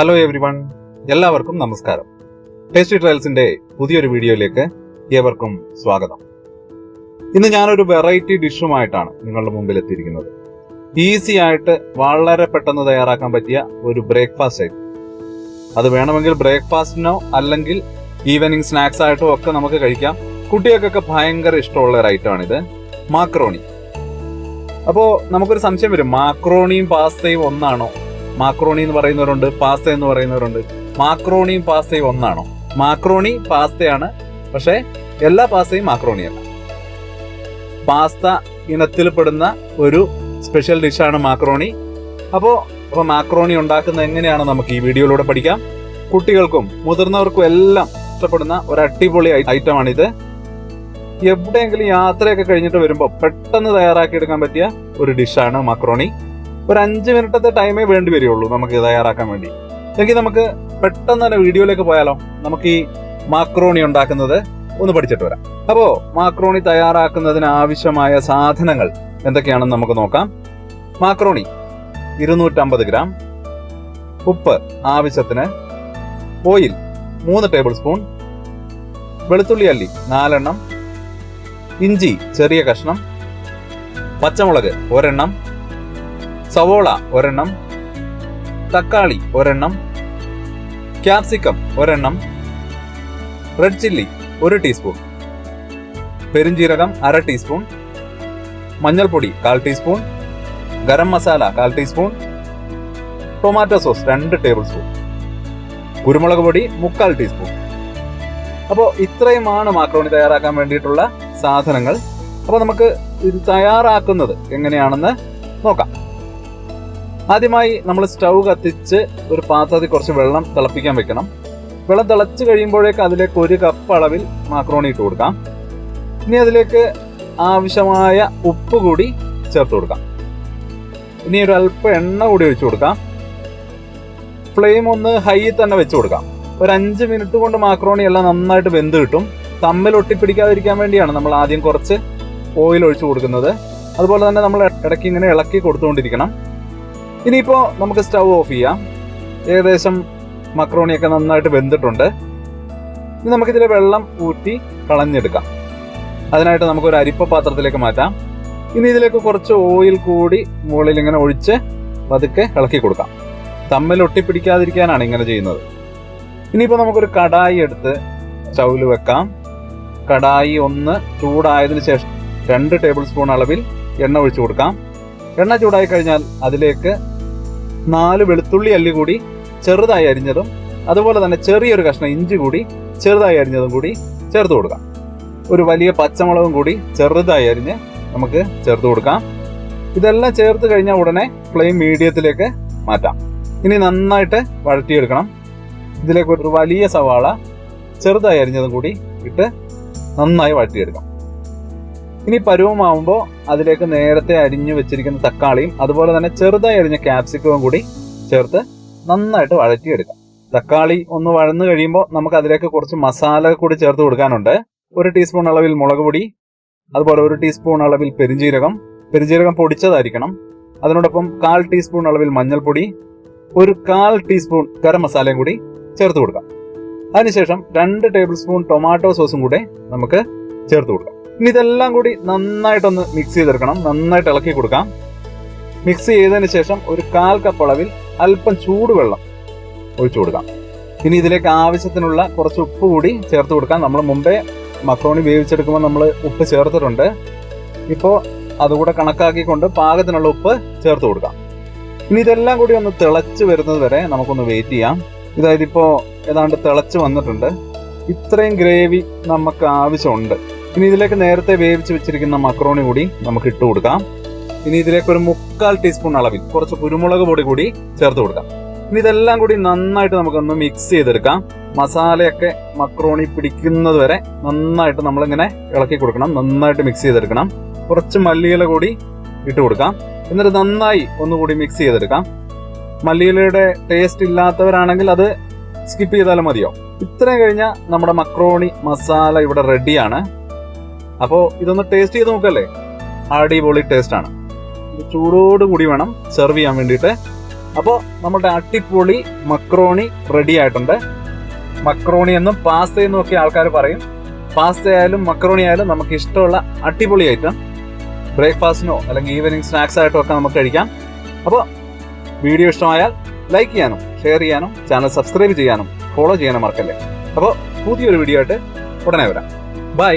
Hello every one എല്ലാവർക്കും നമസ്കാരം. Tasty ട്രയൽസിന്റെ പുതിയൊരു വീഡിയോയിലേക്ക് ഏവർക്കും സ്വാഗതം. ഇന്ന് ഞാനൊരു വെറൈറ്റി ഡിഷുമായിട്ടാണ് നിങ്ങളുടെ മുമ്പിൽ എത്തിയിരിക്കുന്നത്. ഈസി ആയിട്ട് വളരെ പെട്ടെന്ന് തയ്യാറാക്കാൻ പറ്റിയ ഒരു ബ്രേക്ക്ഫാസ്റ്റ് ആയിട്ട് അത് വേണമെങ്കിൽ ബ്രേക്ക്ഫാസ്റ്റിനോ അല്ലെങ്കിൽ ഈവനിങ് സ്നാക്സ് ആയിട്ടോ ഒക്കെ നമുക്ക് കഴിക്കാം. കുട്ടികൾക്കൊക്കെ ഭയങ്കര ഇഷ്ടമുള്ള ഒരു ഐറ്റമാണിത് മാക്രോണി അപ്പോ നമുക്കൊരു സംശയം വരും. മാക്രോണിയും പാസ്തയും ഒന്നാണോ? മാക്രോണി എന്ന് പറയുന്നവരുണ്ട് പാസ്ത എന്ന് പറയുന്നവരുണ്ട്. മാക്രോണിയും പാസ്തയും ഒന്നാണോ? മാക്രോണി പാസ്തയാണ്. പക്ഷേ എല്ലാ പാസ്തയും മാക്രോണിയല്ല പാസ്ത ഇനത്തിൽപ്പെടുന്ന ഒരു സ്പെഷ്യൽ ഡിഷാണ് മാക്രോണി. അപ്പോൾ അപ്പോൾ മാക്രോണി ഉണ്ടാക്കുന്നത് എങ്ങനെയാണ് നമുക്ക് ഈ വീഡിയോയിലൂടെ പഠിക്കാം. കുട്ടികൾക്കും മുതിർന്നവർക്കും എല്ലാം ഇഷ്ടപ്പെടുന്ന ഒരു അടിപൊളി ഐറ്റമാണിത്. എവിടെയെങ്കിലും യാത്രയൊക്കെ കഴിഞ്ഞിട്ട് വരുമ്പോൾ പെട്ടെന്ന് തയ്യാറാക്കി എടുക്കാൻ പറ്റിയ ഒരു ഡിഷാണ് മക്രോണി. ഒരു അഞ്ച് മിനിറ്റത്തെ ടൈമേ വേണ്ടി വരികയുള്ളൂ നമുക്ക് തയ്യാറാക്കാൻ വേണ്ടി. എങ്കിൽ നമുക്ക് പെട്ടെന്ന് തന്നെ വീഡിയോയിലേക്ക് പോയാലോ? നമുക്ക് ഈ മാക്രോണി ഉണ്ടാക്കുന്നത് ഒന്ന് പഠിച്ചിട്ട് വരാം. അപ്പോൾ മാക്രോണി തയ്യാറാക്കുന്നതിന് ആവശ്യമായ സാധനങ്ങൾ എന്തൊക്കെയാണെന്ന് നമുക്ക് നോക്കാം. മാക്രോണി ഇരുന്നൂറ്റമ്പത് ഗ്രാം. ഉപ്പ് ആവശ്യത്തിന് ഓയിൽ മൂന്ന് ടേബിൾ സ്പൂൺ വെളുത്തുള്ളി അല്ലി നാലെണ്ണം. ഇഞ്ചി ചെറിയ കഷ്ണം. പച്ചമുളക് ഒരെണ്ണം. സവോള ഒരെണ്ണം തക്കാളി ഒരെണ്ണം ക്യാപ്സിക്കം ഒരെണ്ണം റെഡ് ചില്ലി ഒരു ടീസ്പൂൺ പെരുംജീരകം അര ടീസ്പൂൺ മഞ്ഞൾപ്പൊടി കാൽ ടീസ്പൂൺ ഗരം മസാല കാൽ ടീസ്പൂൺ ടൊമാറ്റോ സോസ് രണ്ട് ടേബിൾ സ്പൂൺ കുരുമുളക് പൊടി മുക്കാൽ ടീസ്പൂൺ അപ്പോൾ ഇത്രയുമാണ് മാക്രോണി തയ്യാറാക്കാൻ വേണ്ടിയിട്ടുള്ള സാധനങ്ങൾ. അപ്പോൾ നമുക്ക് ഇത് തയ്യാറാക്കുന്നത് എങ്ങനെയാണെന്ന് നോക്കാം. ആദ്യമായി നമ്മൾ സ്റ്റൗ കത്തിച്ച് ഒരു പാത്രത്തിൽ കുറച്ച് വെള്ളം തിളപ്പിക്കാൻ വെക്കണം. വെള്ളം തിളച്ച് കഴിയുമ്പോഴേക്ക് അതിലേക്ക് ഒരു കപ്പ് അളവിൽ മാക്രോണി ഇട്ട് കൊടുക്കാം. ഇനി അതിലേക്ക് ആവശ്യമായ ഉപ്പ് കൂടി ചേർത്ത് കൊടുക്കാം. ഇനി ഒരു അല്പം എണ്ണ കൂടി ഒഴിച്ചു കൊടുക്കാം. ഫ്ലെയിം ഒന്ന് ഹൈയിൽ തന്നെ വെച്ച് കൊടുക്കാം. ഒരു അഞ്ച് മിനിറ്റ് കൊണ്ട് മാക്രോണി എല്ലാം നന്നായിട്ട് വെന്ത് കിട്ടും. തമ്മിൽ ഒട്ടിപ്പിടിക്കാതിരിക്കാൻ വേണ്ടിയാണ് നമ്മൾ ആദ്യം കുറച്ച് ഓയിൽ ഒഴിച്ചു കൊടുക്കുന്നത്. അതുപോലെ തന്നെ നമ്മൾ ഇടയ്ക്ക് ഇങ്ങനെ ഇളക്കി കൊടുത്തുകൊണ്ടിരിക്കണം. ഇനിയിപ്പോ നമുക്ക് സ്റ്റൗ ഓഫ് ചെയ്യാം. ഏകദേശം മക്രോണിയൊക്കെ നന്നായിട്ട് വെന്തിട്ടുണ്ട്. ഇനി നമുക്കിതിലെ വെള്ളം ഊറ്റി കളഞ്ഞെടുക്കാം. അതിനായിട്ട് നമുക്കൊരു അരിപ്പ പാത്രത്തിലേക്ക് മാറ്റാം. ഇനി ഇതിലേക്ക് കുറച്ച് ഓയിൽ കൂടി മുകളിൽ ഇങ്ങനെ ഒഴിച്ച് പതുക്കെ ഇളക്കി കൊടുക്കാം. തമ്മിൽ ഒട്ടിപ്പിടിക്കാതിരിക്കാനാണ് ഇങ്ങനെ ചെയ്യുന്നത്. ഇനിയിപ്പോൾ നമുക്കൊരു കടായി എടുത്ത് സ്റ്റൗവിൽ വെക്കാം. കടായി ഒന്ന് ചൂടായതിന് ശേഷം രണ്ട് ടേബിൾ സ്പൂൺ അളവിൽ എണ്ണ ഒഴിച്ചു കൊടുക്കാം. എണ്ണ ചൂടായി കഴിഞ്ഞാൽ അതിലേക്ക് നാല് വെളുത്തുള്ളി അല്ലി കൂടി ചെറുതായി അരിഞ്ഞതും അതുപോലെ തന്നെ ചെറിയൊരു കഷ്ണം ഇഞ്ചി കൂടി ചെറുതായി അരിഞ്ഞതും കൂടി ചേർത്ത് കൊടുക്കാം. ഒരു വലിയ പച്ചമുളകും കൂടി ചെറുതായി അരിഞ്ഞ് നമുക്ക് ചേർത്ത് കൊടുക്കാം. ഇതെല്ലാം ചേർത്ത് കഴിഞ്ഞാൽ ഉടനെ ഫ്ലെയിം മീഡിയത്തിലേക്ക് മാറ്റാം. ഇനി നന്നായിട്ട് വഴറ്റിയെടുക്കണം. ഇതിലേക്ക് ഒരു വലിയ സവാള ചെറുതായി അരിഞ്ഞതും കൂടി ഇട്ട് നന്നായി വഴറ്റിയെടുക്കാം. ഇനി പരുവമാവുമ്പോൾ അതിലേക്ക് നേരത്തെ അരിഞ്ഞു വെച്ചിരിക്കുന്ന തക്കാളിയും അതുപോലെ തന്നെ ചെറുതായി അരിഞ്ഞ ക്യാപ്സിക്കവും കൂടി ചേർത്ത് നന്നായിട്ട് വഴറ്റിയെടുക്കാം. തക്കാളി ഒന്ന് വഴന്നു കഴിയുമ്പോൾ നമുക്ക് അതിലേക്ക് കുറച്ച് മസാല കൂടി ചേർത്ത് കൊടുക്കാനുണ്ട്. ഒരു ടീസ്പൂൺ അളവിൽ മുളക് പൊടി അതുപോലെ ഒരു ടീസ്പൂൺ അളവിൽ പെരിഞ്ജീരകം. പെരിഞ്ജീരകം പൊടിച്ചതായിരിക്കണം. അതിനോടൊപ്പം കാൽ ടീസ്പൂൺ അളവിൽ മഞ്ഞൾപ്പൊടി ഒരു കാൽ ടീസ്പൂൺ ഗരം മസാലയും കൂടി ചേർത്ത് കൊടുക്കാം. അതിനുശേഷം രണ്ട് ടേബിൾ സ്പൂൺ ടൊമാറ്റോ സോസും കൂടെ നമുക്ക് ചേർത്ത് കൊടുക്കാം. ഇനി ഇതെല്ലാം കൂടി നന്നായിട്ടൊന്ന് മിക്സ് ചെയ്തെടുക്കണം. നന്നായിട്ട് ഇളക്കി കൊടുക്കാം. മിക്സ് ചെയ്തതിന് ശേഷം ഒരു കാൽ കപ്പ് അളവിൽ അല്പം ചൂടുവെള്ളം ഒഴിച്ചു കൊടുക്കാം. ഇനി ഇതിലേക്ക് ആവശ്യത്തിനുള്ള കുറച്ച് ഉപ്പ് കൂടി ചേർത്ത് കൊടുക്കാം. നമ്മൾ മുമ്പേ മക്രോണി വേവിച്ചെടുക്കുമ്പോൾ നമ്മൾ ഉപ്പ് ചേർത്തിട്ടുണ്ട്. ഇപ്പോൾ അതുകൂടെ കണക്കാക്കിക്കൊണ്ട് പാകത്തിനുള്ള ഉപ്പ് ചേർത്ത് കൊടുക്കാം. ഇനി ഇതെല്ലാം കൂടി ഒന്ന് തിളച്ച് വരുന്നത് വരെ നമുക്കൊന്ന് വെയിറ്റ് ചെയ്യാം. ഇതായത് ഇപ്പോൾ ഏതാണ്ട് തിളച്ച് വന്നിട്ടുണ്ട്. ഇത്രയും ഗ്രേവി നമുക്ക് ആവശ്യമുണ്ട്. ഇനി ഇതിലേക്ക് നേരത്തെ വേവിച്ച് വെച്ചിരിക്കുന്ന മക്രോണി കൂടി നമുക്ക് ഇട്ട് കൊടുക്കാം. ഇനി ഇതിലേക്ക് ഒരു മുക്കാൽ ടീസ്പൂൺ അളവിൽ കുറച്ച് കുരുമുളക് പൊടി കൂടി ചേർത്ത് കൊടുക്കാം. ഇനി ഇതെല്ലാം കൂടി നന്നായിട്ട് നമുക്കൊന്ന് മിക്സ് ചെയ്തെടുക്കാം. മസാലയൊക്കെ മക്രോണി പിടിക്കുന്നത് വരെ നന്നായിട്ട് നമ്മളിങ്ങനെ ഇളക്കി കൊടുക്കണം നന്നായിട്ട് മിക്സ് ചെയ്തെടുക്കണം. കുറച്ച് മല്ലിയില കൂടി ഇട്ട് കൊടുക്കാം. എന്നിട്ട് നന്നായി ഒന്നുകൂടി മിക്സ് ചെയ്തെടുക്കാം. മല്ലിയിലയുടെ ടേസ്റ്റ് ഇല്ലാത്തവരാണെങ്കിൽ അത് സ്കിപ്പ് ചെയ്താലും മതിയോ? ഇത്രയും കഴിഞ്ഞാൽ നമ്മുടെ മക്രോണി മസാല ഇവിടെ റെഡിയാണ് അപ്പോൾ ഇതൊന്ന് ടേസ്റ്റ് ചെയ്ത് നോക്കല്ലേ? അടിപൊളി ടേസ്റ്റ് ആണ്. ചൂടോട് കൂടി വേണം സെർവ് ചെയ്യാൻ വേണ്ടിയിട്ട്. അപ്പോൾ നമ്മുടെ അട്ടിപ്പൊളി മക്രോണി റെഡി ആയിട്ടുണ്ട്. മക്രോണി എന്നും പാസ്ത എന്നും ഒക്കെ ആൾക്കാർ പറയും. പാസ്ത ആയാലും മക്രോണി ആയാലും നമുക്ക് ഇഷ്ടമുള്ള അടിപൊളി ഐറ്റം ബ്രേക്ക്ഫാസ്റ്റിനോ അല്ലെങ്കിൽ ഈവനിങ് സ്നാക്സ് ആയിട്ടോ ഒക്കെ നമുക്ക് കഴിക്കാം. അപ്പോൾ വീഡിയോ ഇഷ്ടമായാൽ ലൈക്ക് ചെയ്യാനും ഷെയർ ചെയ്യാനും ചാനൽ സബ്സ്ക്രൈബ് ചെയ്യാനും ഫോളോ ചെയ്യാനും മറക്കല്ലേ. അപ്പോൾ പുതിയൊരു വീഡിയോ ആയിട്ട് ഉടനെ വരാം. ബൈ